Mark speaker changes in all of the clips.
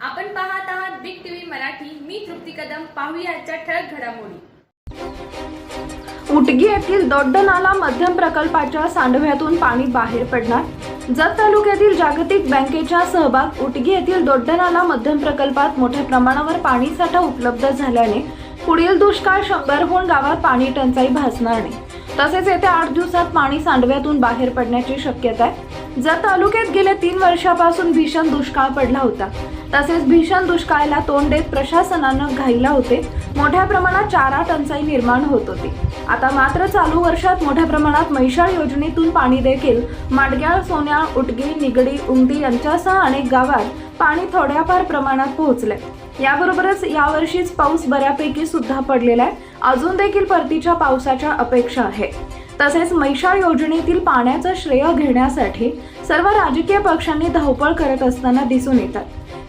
Speaker 1: आपण पाहत आहात बिग टीव्ही मराठी. मी तृप्ती कदम. पाहूया ठळक घडामोडी.
Speaker 2: उटगी येथील दोड्डनाला मध्यम प्रकल्पाच्या सांडव्यातून पाणी बाहेर पडणार. जत तालुक्यातील जागतिक बँकेच्या सहभाग उटगी येथील दोड्डनाला मध्यम प्रकल्पात मोठ्या प्रमाणावर पाणी साठा उपलब्ध झाल्याने पुढील दुष्काळ शंभरहून गावात पाणी टंचाई भासणार नाही. तसेच येत्या आठ दिवसात पाणी सांडव्यातून बाहेर पडण्याची शक्यता आहे. जत तालुक्यात गेल्या तीन वर्षापासून भीषण दुष्काळ पडला होता तसेच भीषण दुष्काळाला तोंड देत प्रशासनानं घाईला होते मोठ्या प्रमाणात चारा टंचाई निर्माण होत होती. आता मात्र चालू वर्षात मोठ्या प्रमाणात मैशाळ योजनेतून पाणी देखील माडग्याळ सोन्याळ उटगी निगडी उमदी यांच्यासह अनेक गावात पाणी थोड्याफार प्रमाणात पोहोचले याबरोबरच यावर्षीच पाऊस बऱ्यापैकी सुद्धा पडलेला आहे. अजून देखील परतीच्या पावसाच्या अपेक्षा आहे. तसेच मैशाळ योजनेतील पाण्याचं श्रेय घेण्यासाठी सर्व राजकीय पक्षांनी धावपळ करत असताना दिसून येतात.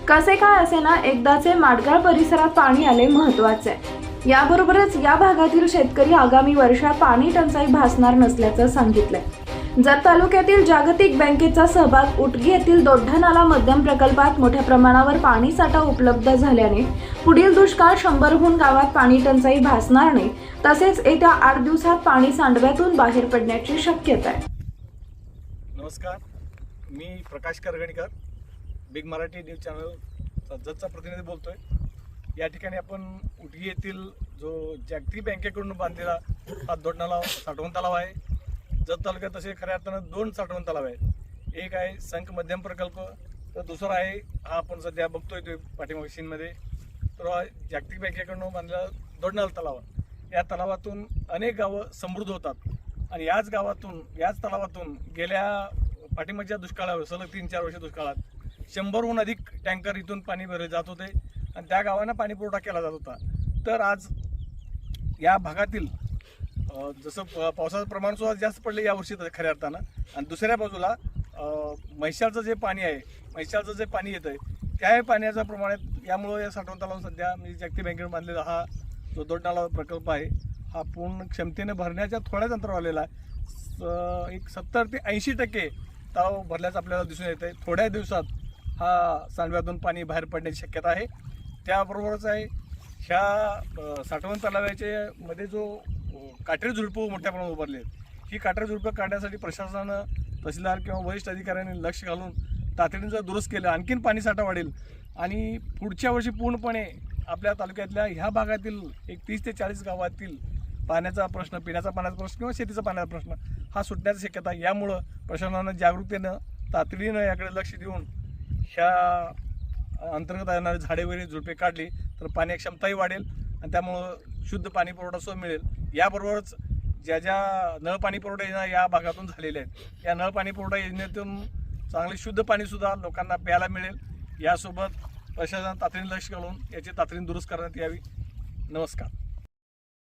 Speaker 2: कसे काय असे ना एकदाचे माडगाळ परिसरात पाणी आले महत्त्वाचे आहे याबरोबरच या भागातील शेतकरी आगामी वर्षात पाणी टंचाई भासणार नसल्याचं सांगितलंय. जत तालुक्यातील जागतिक बँकेचा सहभाग उटगी येथील दोड्ढनाला मध्यम प्रकल्पात मोठ्या प्रमाणावर पाणी साठा उपलब्ध झाल्याने पुढील दुष्काळ शंभरहून गावात पाणी टंचाई भासणार नाही. तसेच येत्या आठ दिवसात पाणी सांडव्यातून बाहेर पडण्याची शक्यता आहे.
Speaker 3: नमस्कार. मी Prakash Karganikar. Big Marathi news channel जतचा प्रतिनिधी बोलतोय. या ठिकाणी आपण उटगी येथील जो जागतिक बँकेकडून बांधलेला हा दोन साठवण तलाव आहे. जत तालुक्यात तसे खऱ्या अर्थानं दोन साठवण तलाव आहेत. एक आहे संख मध्यम प्रकल्प तर दुसरा आहे हा आपण सध्या बघतोय तो पाठीमागे तर हा जागतिक बँकेकडून बांधलेला दोडनाल तलाव या तलावातून अनेक गावं समृद्ध होतात. आणि याच गावातून याच तलावातून गेल्या पाठिंबाच्या दुष्काळावर सलग तीन चार वर्ष दुष्काळात शंभरहून अधिक टँकर इथून पाणी भरले जात होते. आणि त्या गावांना पाणी पुरवठा केला जात होता. तर आज या भागातील जसं पावसाचं प्रमाण सुद्धा जास्त पडलं यावर्षी तर खऱ्या अर्थानं. आणि दुसऱ्या बाजूला अ, जे पाणी आहे म्हैसाळचं जे पाणी येतं आहे त्या पाण्याच्या प्रमाणात यामुळं या साठवण तलाव सध्या मी जागतिक बँकेने बांधलेला हा जो दोन नाला प्रकल्प आहे हा पूर्ण क्षमतेने भरण्याच्या थोड्याच अंतरावर आलेला आहे. स- एक सत्तर ते ऐंशी टक्के तलाव भरल्याचं आपल्याला दिसून येतं आहे थोड्या दिवसात हा सांडव्यातून पाणी बाहेर पडण्याची शक्यता आहे. त्याबरोबरच आहे ह्या साठवण तलावाच्या मध्ये जो काटेरी झुडपं मोठ्या प्रमाणात उभारले आहेत. ही काटेरी झुडपं काढण्यासाठी प्रशासनानं तहसीलदार किंवा वरिष्ठ अधिकाऱ्यांनी लक्ष घालून तातडीनं जर दुरुस्त केलं. आणखीन पाणीसाठा वाढेल. आणि पुढच्या वर्षी पूर्णपणे आपल्या तालुक्यातल्या ह्या भागातील एक तीस ते चाळीस गावातील पाण्याचा प्रश्न पिण्याचा पाण्याचा प्रश्न किंवा शेतीचा पाण्याचा प्रश्न हा सुटण्याची शक्यता यामुळं प्रशासनानं जागरूकतेनं तातडीनं याकडे लक्ष देऊन ह्या अंतर्गत येणारे झाडे वगैरे झुडपे काढली तर पाणी क्षमताही वाढेल आणि त्यामुळं शुद्ध पाणी पुरवठा सुद्धा मिळेल. याबरोबरच ज्या ज्या नळ पुरवठा योजना या भागातून झालेल्या आहेत या नळ पुरवठा योजनेतून चांगले शुद्ध पाणीसुद्धा लोकांना प्यायला मिळेल. यासोबत प्रशासन तातडीने लक्ष घालून याची तातडीने दुरुस्त करण्यात यावी. नमस्कार.